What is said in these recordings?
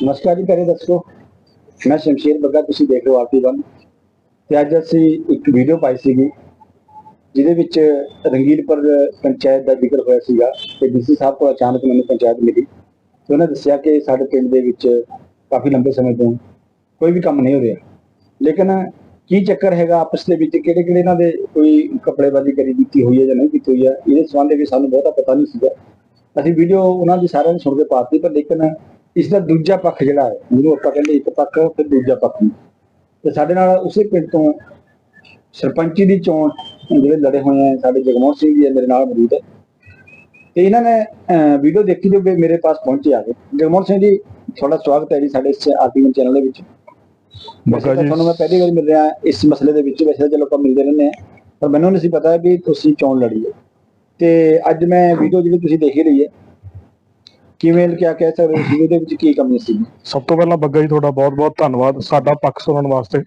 ਨਮਸਕਾਰ ਜੀ ਪਿਆਰੇ ਦੱਸੋ, ਮੈਂ ਸ਼ਮਸ਼ੀਰ ਬੱਗਾ, ਤੁਸੀਂ ਦੇਖ ਰਹੇ ਹੋ ਆਰਟੀ ਵਨ। ਤੇ ਅੱਜ ਅਸੀਂ ਇੱਕ ਵੀਡੀਓ ਪਾਈ ਸੀਗੀ, ਜਿਹਦੇ ਵਿੱਚ ਰੰਗੀਲਪੁਰ ਪੰਚਾਇਤ ਦਾ ਜ਼ਿਕਰ ਹੋਇਆ ਸੀਗਾ ਤੇ ਡੀਸੀ ਸਾਹਿਬ ਕੋਲ ਅਚਾਨਕ ਮੈਨੂੰ ਪੰਚਾਇਤ ਮਿਲੀ ਤੇ ਉਹਨਾਂ ਦੱਸਿਆ ਕਿ ਸਾਡੇ ਪਿੰਡ ਦੇ ਵਿੱਚ ਕਾਫੀ ਲੰਬੇ ਸਮੇਂ ਤੋਂ ਕੋਈ ਵੀ ਕੰਮ ਨਹੀਂ ਹੋ ਰਿਹਾ। ਲੇਕਿਨ ਕੀ ਚੱਕਰ ਹੈਗਾ, ਆਪਸ ਦੇ ਵਿੱਚ ਕਿਹੜੇ ਕਿਹੜੇ ਇਹਨਾਂ ਦੇ ਕੋਈ ਕੱਪੜੇਬਾਜ਼ੀ ਕਰੀ ਕੀਤੀ ਹੋਈ ਹੈ ਜਾਂ ਨਹੀਂ ਕੀਤੀ ਹੋਈ ਹੈ, ਇਹਦੇ ਸੰਬੰਧ ਵਿੱਚ ਸਾਨੂੰ ਬਹੁਤਾ ਪਤਾ ਨਹੀਂ ਸੀਗਾ। ਅਸੀਂ ਵੀਡੀਓ ਉਹਨਾਂ ਦੀ ਸਾਰਿਆਂ ਨੇ ਸੁਣ ਕੇ ਪਾਤੀ ਪਰ ਲੇਕਿਨ ਇਸ ਦਾ ਦੂਜਾ ਪੱਖ ਜਿਹੜਾ ਹੈ ਜਿਹਨੂੰ ਆਪਾਂ ਕਹਿੰਦੇ ਇੱਕ ਪੱਖ ਤੇ ਦੂਜਾ ਪੱਖ। ਤੇ ਸਾਡੇ ਨਾਲ ਉਸੇ ਪਿੰਡ ਤੋਂ ਸਰਪੰਚੀ ਦੀ ਚੋਣ ਜਿਹੜੇ ਲੜੇ ਹੋਏ ਆ ਸਾਡੇ ਜਗਮੋਹਨ ਸਿੰਘ ਜੀ ਮੇਰੇ ਨਾਲ ਮੌਜੂਦ ਹੈ। ਤੇ ਇਹਨਾਂ ਨੇ ਵੀਡੀਓ ਦੇਖੀ ਜੋ ਮੇਰੇ ਪਾਸ ਪਹੁੰਚੇ ਆ ਗਏ ਜਗਮੋਹਨ ਸਿੰਘ ਜੀ ਤੁਹਾਡਾ ਸਵਾਗਤ ਹੈ ਜੀ ਸਾਡੇ ਇਸ ਆਰਟੀਵਨ ਚੈਨਲ ਦੇ ਵਿੱਚ। ਜੀ। ਤੁਹਾਨੂੰ ਮੈਂ ਪਹਿਲੀ ਵਾਰ ਮਿਲ ਰਿਹਾ ਇਸ ਮਸਲੇ ਦੇ ਵਿੱਚ ਵੈਸੇ ਚਲੋ ਆਪਾਂ ਮਿਲਦੇ ਰਹਿੰਦੇ ਆ ਪਰ ਮੈਨੂੰ ਨਹੀਂ ਸੀ ਪਤਾ ਵੀ ਤੁਸੀਂ ਚੋਣ ਲੜੀ ਹੈ। ਤੇ ਅੱਜ ਮੈਂ ਵੀਡੀਓ ਜਿਹੜੀ ਤੁਸੀਂ ਦੇਖ ਹੀ ਲਈ ਹੈ ਕਿਵੇਂ ਕਿਆ ਕਹਿ ਸਕਦੇ ਸੀ ਉਹਦੇ ਵਿੱਚ ਕੀ ਕਮੀ ਸੀ? ਸਭ ਤੋਂ ਪਹਿਲਾਂ ਬੱਗਾ ਜੀ ਤੁਹਾਡਾ ਬਹੁਤ-ਬਹੁਤ ਧੰਨਵਾਦ। ਸਾਡਾ ਪੱਖ ਸੁਣਨ ਵਾਸਤੇ।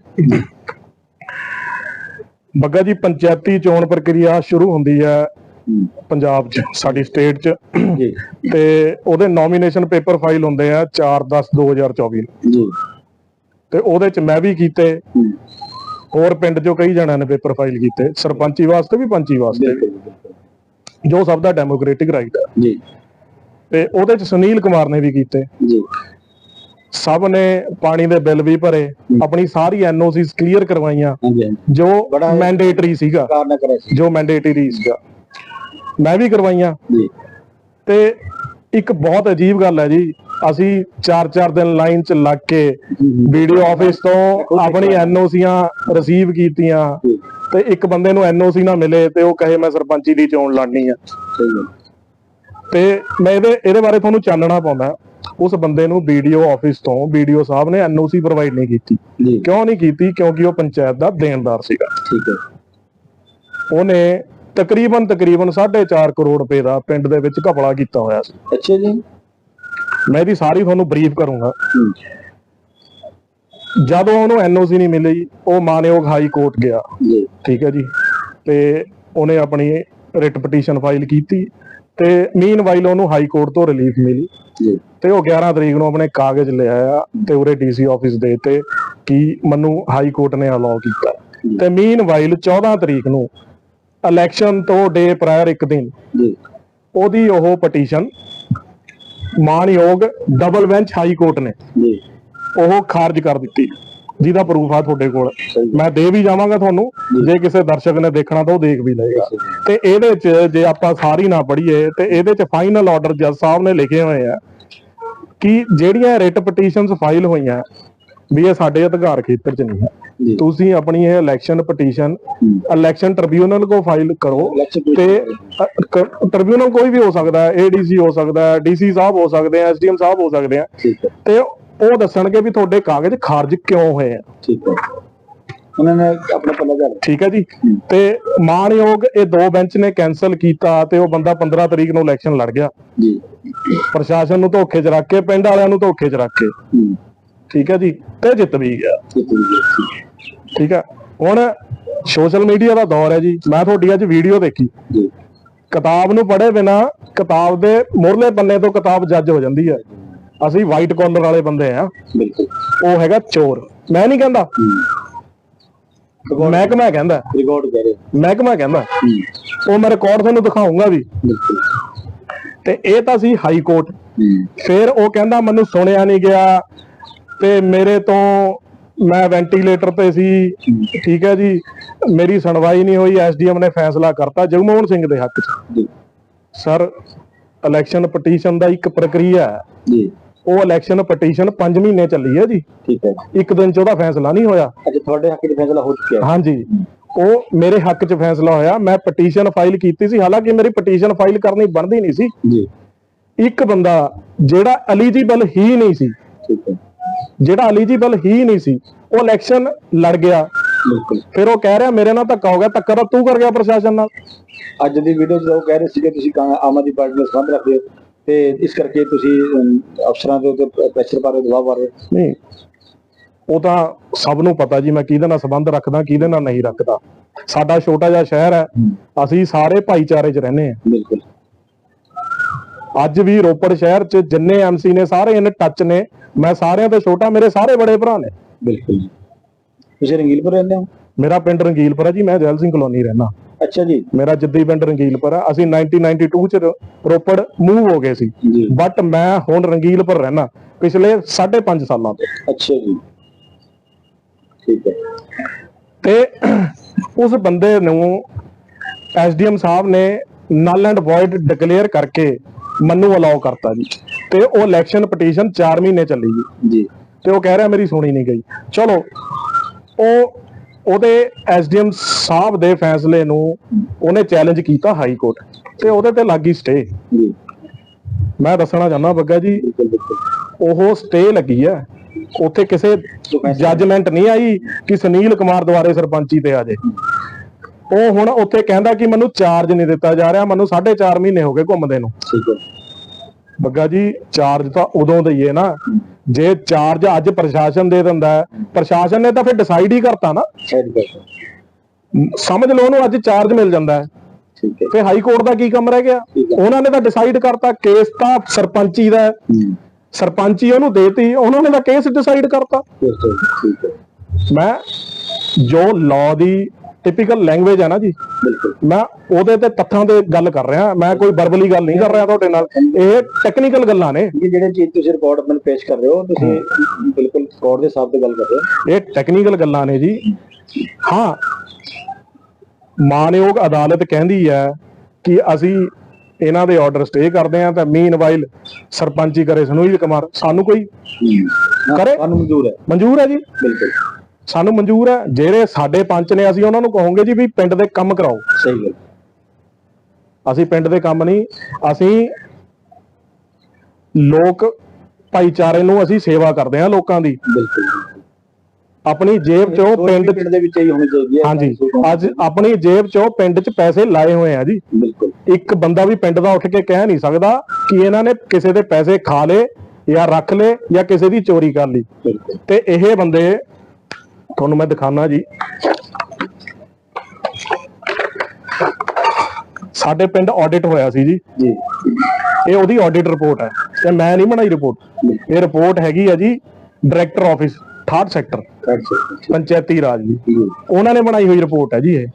ਬੱਗਾ ਜੀ ਪੰਚਾਇਤੀ ਚੋਣ ਪ੍ਰਕਿਰਿਆ ਸ਼ੁਰੂ ਹੁੰਦੀ ਹੈ ਪੰਜਾਬ 'ਚ ਸਾਡੀ ਸਟੇਟ 'ਚ। ਜੀ। ਤੇ ਉਹਦੇ ਨੋਮੀਨੇਸ਼ਨ ਪੇਪਰ ਫਾਈਲ ਹੁੰਦੇ ਆ 4/10/2024 ਨੂੰ। ਜੀ। ਤੇ ਉਹਦੇ 'ਚ ਮੈਂ ਵੀ ਕੀਤੇ। ਹੋਰ ਪਿੰਡ 'ਚੋਂ ਕਈ ਜਣਿਆਂ ਨੇ ਪੇਪਰ ਫਾਈਲ ਕੀਤੇ। ਸਰਪੰਚੀ ਵਾਸਤੇ ਵੀ ਪੰਚੀ ਵਾਸਤੇ। ਵੀ। ਜੋ ਸਭ ਦਾ ਡੈਮੋਕ੍ਰੈਟਿਕ ਰਾਈਟ ਹੈ ਜੀ। ਤੇ ਉਹਦੇ 'ਚ ਸੁਨੀਲ ਕੁਮਾਰ ਨੇ ਵੀ ਕੀਤੇ। ਜੀ। ਸਭ ਨੇ ਪਾਣੀ ਦੇ ਬਿੱਲ ਵੀ ਭਰੇ ਆਪਣੀ ਸਾਰੀ ਐਨਓਸੀਸ ਕਲੀਅਰ ਕਰਵਾਈਆਂ। ਜੋ ਮੈਂਡੇਟਰੀ ਸੀਗਾ। ਜੋ ਮੈਂਡੇਟਰੀ ਸੀਗਾ। ਮੈਂ ਵੀ ਕਰਵਾਈਆਂ। ਜੀ। ਤੇ ਇੱਕ ਬਹੁਤ ਅਜੀਬ ਗੱਲ ਹੈ ਜੀ ਅਸੀਂ 4-4 ਦਿਨ ਲਾਈਨ 'ਚ ਲੱਗ ਕੇ ਵੀਡੀਓ ਆਫਿਸ ਤੋਂ ਆਪਣੀ ਐਨਓਸੀਆਂ ਰਿਸੀਵ ਕੀਤੀਆਂ। ਤੇ ਇੱਕ ਬੰਦੇ ਨੂੰ ਐਨਓਸੀ ਨਾ ਮਿਲੇ ਤੇ ਉਹ ਕਹੇ ਮੈਂ ਸਰਪੰਚੀ ਦੀ ਚੋਣ ਲੜਨੀ ਆ। ਸਹੀ ਤੇ ਮੈਂ ਇਹਦੇ ਇਹਦੇ ਬਾਰੇ ਤੁਹਾਨੂੰ ਚਾਨਣਾ ਪਾਉਂਦਾ। ਉਸ ਬੰਦੇ ਨੂੰ ਵੀਡੀਓ ਆਫਿਸ ਤੋਂ ਵੀਡੀਓ ਸਾਹਿਬ ਨੇ ਐਨਓਸੀ ਪ੍ਰੋਵਾਈਡ ਨਹੀਂ ਕੀਤੀ। ਕਿਉਂ ਨਹੀਂ ਕੀਤੀ? ਕਿਉਂਕਿ ਉਹ ਪੰਚਾਇਤ ਦਾ ਦੇਣਦਾਰ ਸੀਗਾ। ਠੀਕ ਹੈ। ਉਹਨੇ ਤਕਰੀਬਨ ਤਕਰੀਬਨ 4.5 ਕਰੋੜ ਰੁਪਏ ਦਾ ਪਿੰਡ ਦੇ ਵਿੱਚ ਘਪਲਾ ਕੀਤਾ ਹੋਇਆ ਸੀ। ਅੱਛਾ ਜੀ। ਮੈਂ ਇਹਦੀ ਸਾਰੀ ਤੁਹਾਨੂੰ ਬਰੀਫ ਕਰੂੰਗਾ। ਜਦੋਂ ਉਹਨੂੰ ਐਨਓਸੀ ਨਹੀਂ ਮਿਲੀ ਉਹ ਮਾਨਯੋਗ ਹਾਈ ਕੋਰਟ ਗਿਆ। ਠੀਕ ਹੈ ਜੀ। ਤੇ ਉਹਨੇ ਆਪਣੀ ਰਿਟ ਪਟੀਸ਼ਨ ਫਾਈਲ ਕੀਤੀ ਤੇ ਮੀਨਵਾਈਲ ਉਹਨੂੰ ਹਾਈ ਕੋਰਟ ਤੋਂ ਰਿਲੀਫ ਮਿਲੀ। ਜੀ। ਤੇ ਉਹ 11 ਤਰੀਕ ਨੂੰ ਆਪਣੇ ਕਾਗਜ਼ ਲੈ ਆਇਆ ਤੇ ਉਰੇ ਡੀਸੀ ਆਫਿਸ ਦੇ ਤੇ ਕੀ ਮੈਨੂੰ ਹਾਈ ਕੋਰਟ ਨੇ ਅਲਾਉ ਕੀਤਾ। ਤੇ ਮੀਨਵਾਈਲ 14 ਤਰੀਕ ਨੂੰ ਇਲੈਕਸ਼ਨ ਤੋਂ ਡੇ ਪ੍ਰਾਇਰ ਇੱਕ ਦਿਨ ਜੀ। ਉਹਦੀ ਉਹ ਪਟੀਸ਼ਨ ਮਾਨਯੋਗ ਡਬਲ ਬੈਂਚ ਹਾਈ ਕੋਰਟ ਨੇ ਜੀ। ਉਹ ਖਾਰਜ ਕਰ ਦਿੱਤੀ। ਜਿਹਦਾ ਪ੍ਰੂਫ ਆ ਤੁਹਾਡੇ ਕੋਲ। ਮੈਂ ਦੇ ਵੀ ਜਾਵਾਂਗਾ ਤੁਹਾਨੂੰ। ਜੇ। ਕਿਸੇ ਦਰਸ਼ਕ ਨੇ ਦੇਖਣਾ ਤਾਂ ਉਹ ਦੇਖ ਵੀ ਲਏਗਾ। ਤੇ ਇਹਦੇ 'ਚ ਜੇ ਆਪਾਂ ਸਾਰੀ ਨਾ ਪੜ੍ਹੀਏ ਤੇ ਇਹਦੇ 'ਚ ਫਾਈਨਲ ਆਰਡਰ ਜੱਜ ਸਾਹਿਬ ਨੇ ਲਿਖੇ ਹੋਏ ਆ ਕਿ ਜਿਹੜੀਆਂ ਰਿਟ ਪਟੀਸ਼ਨਸ ਫਾਈਲ ਹੋਈਆਂ ਵੀ ਇਹ ਸਾਡੇ ਅਧਿਕਾਰ ਖੇਤਰ 'ਚ ਨਹੀਂ ਹੈ। ਤੁਸੀਂ ਆਪਣੀ ਇਹ ਇਲੈਕਸ਼ਨ ਪਟੀਸ਼ਨ ਇਲੈਕਸ਼ਨ ਟ੍ਰਿਬਿਊਨਲ ਕੋ ਫਾਈਲ ਕਰੋ। ਤੇ ਟ੍ਰਿਬਿਊਨਲ ਕੋਈ ਵੀ ਹੋ ਸਕਦਾ ਹੈ ਏਡੀਸੀ ਹੋ ਸਕਦਾ ਹੈ ਡੀਸੀ ਸਾਹਿਬ ਹੋ ਸਕਦੇ ਆ ਐਸਡੀਐਮ ਸਾਹਿਬ ਹੋ ਸਕਦੇ ਆ ਤੇ ਉਹ ਦੱਸਣਗੇ ਵੀ ਤੁਹਾਡੇ ਕਾਗਜ਼ ਖਾਰਜ ਕਿਉਂ ਹੋਏ ਆ। ਠੀਕ ਹੈ। ਉਹਨਾਂ ਨੇ ਆਪਣਾ ਪੱਲਾ ਕਰ ਠੀਕ ਹੈ ਜੀ? ਤੇ ਮਾਨਯੋਗ ਇਹ ਦੋ ਬੈਂਚ ਨੇ ਕੈਨਸਲ ਕੀਤਾ ਤੇ ਉਹ ਬੰਦਾ 15 ਤਰੀਕ ਨੂੰ ਇਲੈਕਸ਼ਨ ਲੜ ਗਿਆ। ਜੀ। ਪ੍ਰਸ਼ਾਸਨ ਨੂੰ ਧੋਖੇ 'ਚ ਰੱਖ ਕੇ ਪਿੰਡ ਵਾਲਿਆਂ ਨੂੰ ਧੋਖੇ 'ਚ ਰੱਖ ਕੇ। ਠੀਕ ਹੈ ਜੀ? ਤੇ ਜਿੱਤ ਵੀ ਗਿਆ। ਠੀਕ ਹੈ? ਹੁਣ ਸੋਸ਼ਲ ਮੀਡੀਆ ਦਾ ਦੌਰ ਹੈ ਜੀ। ਮੈਂ ਤੁਹਾਡੀ ਅੱਜ ਵੀਡੀਓ ਦੇਖੀ। ਜੀ। ਕਿਤਾਬ ਨੂੰ ਪੜ੍ਹੇ ਬਿਨਾ ਕਿਤਾਬ ਦੇ ਮੁਰਲੇ ਪੰਨੇ ਤੋਂ ਕਿਤਾਬ ਜੱਜ ਹੋ ਜਾਂਦੀ ਹੈ। ਅਸੀਂ ਵਾਈਟ ਕਾਲਰ ਵਾਲੇ ਬੰਦੇ ਆ। ਬਿਲਕੁਲ। ਉਹ ਹੈਗਾ ਚੋਰ। ਮੈਂ ਨਹੀਂ ਕਹਿੰਦਾ। ਮਹਿਕਮਾ ਕਹਿੰਦਾ। ਰਿਕਾਰਡ ਕਰ ਮਹਿਕਮਾ ਕਹਿੰਦਾ। ਉਹ ਮੈਂ ਰਿਕਾਰਡ ਤੁਹਾਨੂੰ ਦਿਖਾਉਂਗਾ ਵੀ। ਤੇ ਇਹ ਤਾਂ ਸੀ ਹਾਈ ਕੋਰਟ ਫਿਰ ਉਹ ਕਹਿੰਦਾ ਮੈਨੂੰ ਸੁਣਿਆ ਨਹੀਂ ਗਿਆ। ਤੇ ਮੇਰੇ ਤੋਂ ਮੈਂ ਵੈਂਟੀਲੇਟਰ ਤੇ ਸੀ। ਠੀਕ ਹੈ ਜੀ। ਮੇਰੀ ਸੁਣਵਾਈ ਨਹੀਂ ਹੋਈ। ਐਸਡੀਐਮ ਨੇ ਫੈਸਲਾ ਕਰਤਾ। ਜਗਮੋਹਨ ਸਿੰਘ ਦੇ ਹੱਕ 'ਚ। ਸਰ ਇਲੈਕਸ਼ਨ ਪਟੀਸ਼ਨ ਦਾ ਇੱਕ ਪ੍ਰਕਿਰਿਆ ਹੈ। ਜੀ। ਉਹ ਇਲੈਕਸ਼ਨ ਪਟੀਸ਼ਨ 5 ਮਹੀਨੇ ਚੱਲੀ ਹੈ ਜੀ। ਠੀਕ ਹੈ ਇੱਕ ਦਿਨ 'ਚ ਉਹਦਾ ਫੈਸਲਾ ਨਹੀਂ ਹੋਇਆ। ਅੱਛਾ ਤੁਹਾਡੇ ਹੱਕ ਵਿੱਚ ਫੈਸਲਾ ਹੋ ਚੁੱਕਿਆ ਹਾਂਜੀ। ਉਹ ਮੇਰੇ ਹੱਕ 'ਚ ਫੈਸਲਾ ਹੋਇਆ। ਮੈਂ ਪਟੀਸ਼ਨ ਫਾਈਲ ਕੀਤੀ ਸੀ। ਹਾਲਾਂਕਿ ਮੇਰੀ ਪਟੀਸ਼ਨ ਫਾਈਲ ਕਰਨੀ ਬਣਦੀ ਨਹੀਂ ਸੀ। ਜੀ। ਇੱਕ ਬੰਦਾ ਜਿਹੜਾ ਐਲੀਜੀਬਲ ਹੀ ਨਹੀਂ ਸੀ ਠੀਕ ਹੈ। ਜਿਹੜਾ ਐਲੀਜੀਬਲ ਹੀ ਨਹੀਂ ਸੀ ਉਹ ਇਲੈਕਸ਼ਨ ਲੜ ਗਿਆ। ਬਿਲਕੁਲ। ਫਿਰ ਉਹ ਕਹਿ ਰਿਹਾ ਮੇਰੇ ਨਾਲ ਧੱਕਾ ਹੋ ਗਿਆ ਧੱਕਾ ਤਾਂ ਤੂੰ ਕਰ ਗਿਆ ਪ੍ਰਸ਼ਾਸਨ ਨਾਲ। ਅੱਜ ਦੀ ਵੀਡੀਓ 'ਚ ਉਹ ਕਹਿ ਰਹੇ ਸੀਗੇ ਤੁਸੀਂ ਆਮ ਆਦਮੀ ਪਾਰਟੀ ਨਾਲ ਸੰਬੰਧ ਰੱਖਦੇ ਹੋ। ਤੇ ਇਸ ਕਰਕੇ ਤੁਸੀਂ ਅਫਸਰਾਂ ਦੇ ਉੱਤੇ ਪ੍ਰੈਸ਼ਰ ਪਾ ਰਹੇ ਦਬਾਅ ਪਾ ਰਹੇ ਨਹੀਂ। ਉਹ ਤਾਂ ਸਭ ਨੂੰ ਪਤਾ ਜੀ ਮੈਂ ਕਿਹਦੇ ਨਾਲ ਸੰਬੰਧ ਰੱਖਦਾ ਕਿਹਦੇ ਨਾਲ ਨਹੀਂ ਰੱਖਦਾ। ਸਾਡਾ ਛੋਟਾ ਜਿਹਾ ਸ਼ਹਿਰ ਹੈ ਅਸੀਂ ਸਾਰੇ ਭਾਈਚਾਰੇ 'ਚ ਰਹਿੰਦੇ ਹਾਂ। ਬਿਲਕੁਲ। ਅੱਜ ਵੀ ਰੋਪੜ ਸ਼ਹਿਰ 'ਚ ਜਿੰਨੇ ਐਮਸੀ ਨੇ ਸਾਰੇ ਇਨ ਟੱਚ ਨੇ। ਮੈਂ ਸਾਰਿਆਂ ਤੋਂ ਛੋਟਾ ਮੇਰੇ ਸਾਰੇ ਬੜੇ ਭਰਾ ਨੇ। ਬਿਲਕੁਲ ਜੀ। ਤੁਸੀਂ ਰੰਗੀਲਪੁਰ ਰਹਿੰਦੇ ਹੋ? ਮੇਰਾ ਪਿੰਡ ਰੰਗੀਲਪੁਰ ਹੈ ਜੀ ਮੈਂ ਜੈਲ ਸਿੰਘ ਕਲੋਨੀ ਰਹਿਣਾ ਅੱਛਾ ਜੀ। ਮੇਰਾ ਜੱਦੀ ਪਿੰਡ ਰੰਗੀਲਪੁਰ ਆ। ਅਸੀਂ 1992 ਚ ਰੋਪੜ ਮੂਵ ਹੋ ਗਏ ਸੀ। ਬਟ ਮੈਂ ਹੁਣ ਰੰਗੀਲਪੁਰ ਰਹਿਣਾ ਪਿਛਲੇ 5.5 ਸਾਲਾਂ ਤੋਂ। ਅੱਛਾ ਜੀ। ਠੀਕ ਹੈ। ਤੇ ਉਸ ਬੰਦੇ ਨੂੰ ਐਸਡੀਐਮ ਸਾਹਿਬ ਨੇ ਨਲ ਐਂਡ ਵੋਇਡ ਡਿਕਲੇਅਰ ਕਰਕੇ ਮੈਨੂੰ ਅਲਾਉ ਕਰਤਾ ਜੀ। ਤੇ ਉਹ ਇਲੈਕਸ਼ਨ ਪਟੀਸ਼ਨ 4 ਮਹੀਨੇ ਚੱਲੀ ਜੀ। ਜੀ। ਤੇ ਉਹ ਕਹਿ ਰਿਹਾ ਮੇਰੀ ਸੁਣੀ ਨਹੀਂ ਗਈ। ਚਲੋ ਉਹ ਉਹਦੇ ਐਸਡੀਐਮ ਸਾਹਿਬ ਦੇ ਫੈਸਲੇ ਨੂੰ ਉਹਨੇ ਚੈਲੰਜ ਕੀਤਾ ਹਾਈ ਕੋਰਟ ਤੇ ਉਹਦੇ ਤੇ ਲੱਗੀ ਸਟੇ ਮੈਂ ਦੱਸਣਾ ਚਾਹੁੰਦਾ ਬੱਗਾ ਜੀ ਉਹ ਸਟੇ ਲੱਗੀ ਆ। ਉੱਥੇ ਕਿਸੇ ਜੱਜਮੈਂਟ ਨਹੀਂ ਆਈ ਕਿ ਸੁਨੀਲ ਕੁਮਾਰ ਦੁਆਰੇ ਸਰਪੰਚੀ ਤੇ ਆ ਜੇ। ਉਹ ਹੁਣ ਉੱਥੇ ਕਹਿੰਦਾ ਕਿ ਮੈਨੂੰ ਚਾਰਜ ਨਹੀਂ ਦਿੱਤਾ ਜਾ ਰਿਹਾ ਮੈਨੂੰ 4.5 ਮਹੀਨੇ ਹੋ ਗਏ ਘੁੰਮਦੇ ਨੂੰ। ਠੀਕ ਹੈ। ਬੱਗਾ ਜੀ ਚਾਰਜ ਤਾਂ ਉਦੋਂ ਦਈਏ ਨਾ। ਜੇ ਚਾਰਜ ਅੱਜ ਪ੍ਰਸ਼ਾਸਨ ਦੇ ਦਿੰਦਾ ਪ੍ਰਸ਼ਾਸਨ ਨੇ ਤਾਂ ਫਿਰ ਡਿਸਾਈਡ ਹੀ ਕਰਤਾ ਨਾ। ਸਮਝ ਲਓ ਉਹਨੂੰ ਅੱਜ ਚਾਰਜ ਮਿਲ ਜਾਂਦਾ ਹੈ। ਠੀਕ ਹੈ। ਤੇ ਹਾਈ ਕੋਰਟ ਦਾ ਕੀ ਕੰਮ ਰਹਿ ਗਿਆ। ਉਹਨਾਂ ਨੇ ਤਾਂ ਡਿਸਾਈਡ ਕਰਤਾ ਕੇਸ ਤਾਂ ਸਰਪੰਚੀ ਦਾ ਸਰਪੰਚੀ ਉਹਨੂੰ ਦੇਤੀ ਉਹਨਾਂ ਨੇ ਤਾਂ ਕੇਸ ਡਿਸਾਈਡ ਕਰਤਾ। ਫਿਰ ਤਾਂ ਠੀਕ ਹੈ। ਮੈਂ ਜੋ ਲਾਅ ਦੀ ਟਿਪੀਕਲ ਲੈਂਗੁਏਜ ਹੈ ਨਾ ਜੀ। ਬਿਲਕੁਲ। ਮੈਂ ਉਹਦੇ ਤੇ ਤੱਥਾਂ ਤੇ ਗੱਲ ਕਰ ਰਿਹਾ ਮੈਂ ਕੋਈ ਵਰਬਲੀ ਗੱਲ ਨਹੀਂ ਕਰ ਰਿਹਾ ਤੁਹਾਡੇ ਨਾਲ। ਇਹ ਟੈਕਨੀਕਲ ਗੱਲਾਂ ਨੇ। ਇਹ ਜਿਹੜੇ ਚੀਜ਼ ਤੁਸੀਂ ਰਿਕਾਰਡ ਆਪਣਾ ਪੇਸ਼ ਕਰ ਰਹੇ ਹੋ ਤੁਸੀਂ ਬਿਲਕੁਲ ਰਿਕਾਰਡ ਦੇ ਹਿਸਾਬ ਤੇ ਗੱਲ ਕਰ ਰਹੇ ਹੋ। ਇਹ ਟੈਕਨੀਕਲ ਗੱਲਾਂ ਨੇ ਜੀ। ਹਾਂ ਮਾਨਯੋਗ ਅਦਾਲਤ ਕਹਿੰਦੀ ਹੈ ਕਿ ਅਸੀਂ ਇਹਨਾਂ ਦੇ ਆਰਡਰ ਸਟੇ ਕਰਦੇ ਆ ਤਾਂ ਮੀਨਵਾਈਲ ਸਰਪੰਚੀ ਕਰੇ ਸੁਨੀਲ ਕੁਮਾਰ। ਸਾਨੂੰ ਕੋਈ ਕਰੇ। ਮਨਜ਼ੂਰ ਹੈ। ਮਨਜ਼ੂਰ ਹੈ ਜੀ। ਬਿਲਕੁਲ। ਸਾਨੂੰ ਮਨਜ਼ੂਰ ਹੈ ਜਿਹੜੇ ਸਾਡੇ ਪੰਚ ਨੇ ਅਸੀਂ ਉਹਨਾਂ ਨੂੰ ਕਹੋਗੇ ਜੀ ਵੀ ਪਿੰਡ ਦੇ ਕੰਮ ਕਰਾਓ। ਸਹੀ ਗੱਲ। ਅਸੀਂ ਪਿੰਡ ਦੇ ਕੰਮ ਨਹੀਂ ਅਸੀਂ ਲੋਕ ਭਾਈਚਾਰੇ ਨੂੰ ਅਸੀਂ ਸੇਵਾ ਕਰਦੇ ਹਾਂ ਲੋਕਾਂ ਦੀ। ਬਿਲਕੁਲ। ਆਪਣੀ ਜੇਬ ਚੋਂ ਪਿੰਡ ਪਿੰਡ ਦੇ ਵਿੱਚ ਹੀ ਹੋਣੀ ਚਾਹੀਦੀ ਹੈ। ਹਾਂਜੀ ਅੱਜ ਆਪਣੀ ਜੇਬ ਚੋਂ ਪਿੰਡ 'ਚ ਪੈਸੇ ਲਾਏ ਹੋਏ ਆ ਜੀ। ਬਿਲਕੁਲ। ਇੱਕ ਬੰਦਾ ਵੀ ਪਿੰਡ ਦਾ ਉੱਠ ਕੇ ਕਹਿ ਨਹੀਂ ਸਕਦਾ ਕਿ ਇਹਨਾਂ ਨੇ ਕਿਸੇ ਦੇ ਪੈਸੇ ਖਾ ਲਏ ਜਾਂ ਰੱਖ ਲਏ ਜਾਂ ਕਿਸੇ ਦੀ ਚੋਰੀ ਕਰ ਲਈ। ਤੇ ਇਹ ਬੰਦੇ ਤੁਹਾਨੂੰ ਮੈਂ ਦਿਖਾਣਾ ਜੀ। ਸਾਡੇ ਪਿੰਡ ਆਡਿਟ ਹੋਇਆ ਸੀ ਜੀ। ਜੀ। ਇਹ ਉਹਦੀ ਆਡਿਟ ਰਿਪੋਰਟ ਹੈ ਤੇ ਮੈਂ ਨਹੀਂ ਬਣਾਈ ਰਿਪੋਰਟ ਇਹ ਰਿਪੋਰਟ ਹੈਗੀ ਆ ਜੀ ਡਾਇਰੈਕਟਰ ਆਫਿਸ 68 ਸੈਕਟਰ ਪੰਚਾਇਤੀ ਰਾਜ ਜੀ। ਉਹਨਾਂ ਨੇ ਬਣਾਈ ਹੋਈ ਰਿਪੋਰਟ ਹੈ ਜੀ ਇਹ।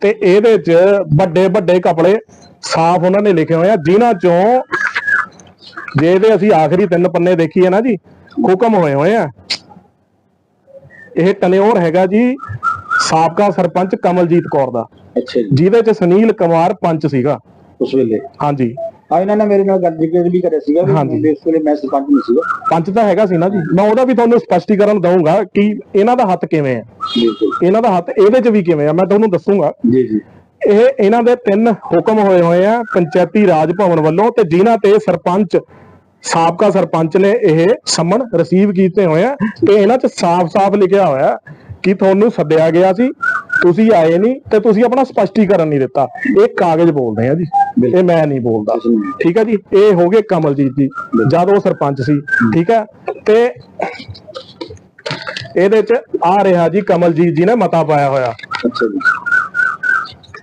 ਤੇ ਇਹਦੇ 'ਚ ਵੱਡੇ ਵੱਡੇ ਕਪੜੇ ਸਾਫ਼ ਉਹਨਾਂ ਨੇ ਲਿਖੇ ਹੋਏ ਆ ਜਿਨ੍ਹਾਂ ਚੋਂ ਜੇ ਇਹਦੇ ਅਸੀਂ ਆਖਰੀ ਤਿੰਨ ਪੰਨੇ ਦੇਖੀਏ ਨਾ ਜੀ ਹੁਕਮ ਹੋਏ ਹੋਏ ਆ। ਇਹ ਟਨਿਓਰ ਹੈਗਾ ਜੀ ਸਾਬਕਾ ਸਰਪੰਚ ਕਮਲਜੀਤ ਕੌਰ ਦਾ। ਅੱਛਾ ਜੀ। ਜਿਹਦੇ 'ਚ ਸੁਨੀਲ ਕੁਮਾਰ ਪੰਚ ਸੀਗਾ। ਉਸ ਵੇਲੇ? ਹਾਂਜੀ। ਆ ਇਹਨਾਂ ਨੇ ਮੇਰੇ ਨਾਲ ਗੱਲ ਜ਼ਿਕਰ ਵੀ ਕਰਿਆ ਸੀਗਾ। ਵੀ ਇਸ ਵੇਲੇ ਮੈਂ ਸਰਪੰਚ ਨਹੀਂ ਸੀਗਾ। ਪੰਚ ਤਾਂ ਹੈਗਾ ਸੀ ਨਾ ਜੀ। ਮੈਂ ਉਹਦਾ ਵੀ ਤੁਹਾਨੂੰ ਸਪਸ਼ਟੀਕਰਨ ਦਊਂਗਾ ਕਿ ਇਹਨਾਂ ਦਾ ਹੱਥ ਕਿਵੇਂ ਬਿਲਕੁਲ। ਇਹਨਾਂ ਦਾ ਹੱਥ ਇਹਦੇ 'ਚ ਵੀ ਕਿਵੇਂ ਆ ਮੈਂ ਤੁਹਾਨੂੰ ਦੱਸੂਗਾ। ਜੀ ਜੀ। ਇਹ ਇਹਨਾਂ ਦੇ ਤਿੰਨ ਹੁਕਮ ਹੋਏ ਹੋਏ ਆ ਪੰਚਾਇਤੀ ਰਾਜ ਭਵਨ ਵੱਲੋਂ ਤੇ ਜਿਨ੍ਹਾਂ ਤੇ ਸਰਪੰਚ ਸਾਬਕਾ ਸਰਪੰਚ ਨੇ ਇਹ ਸੰਮਣ ਰਿਸੀਵ ਕੀਤੇ ਹੋਏ ਆ ਤੇ ਇਹਨਾਂ 'ਚ ਸਾਫ਼-ਸਾਫ਼ ਲਿਖਿਆ ਹੋਇਆ ਕਿ ਤੁਹਾਨੂੰ ਸੱਦਿਆ ਗਿਆ ਸੀ ਤੁਸੀਂ ਆਏ ਨਹੀਂ ਤੇ ਤੁਸੀਂ ਆਪਣਾ ਸਪਸ਼ਟੀਕਰਨ ਨਹੀਂ ਦਿੱਤਾ। ਇਹ ਕਾਗਜ਼ ਬੋਲਦੇ ਆ ਜੀ ਇਹ ਮੈਂ ਨਹੀਂ ਬੋਲਦਾ। ਠੀਕ ਹੈ ਜੀ? ਇਹ ਹੋ ਗਏ ਕਮਲਜੀਤ ਜੀ ਜਦ ਉਹ ਸਰਪੰਚ ਸੀ ਠੀਕ ਹੈ ਤੇ ਇਹਦੇ 'ਚ ਆ ਰਿਹਾ ਜੀ ਕਮਲਜੀਤ ਜੀ ਨੇ ਮਤਾ ਪਾਇਆ ਹੋਇਆ। ਅੱਛਾ ਜੀ।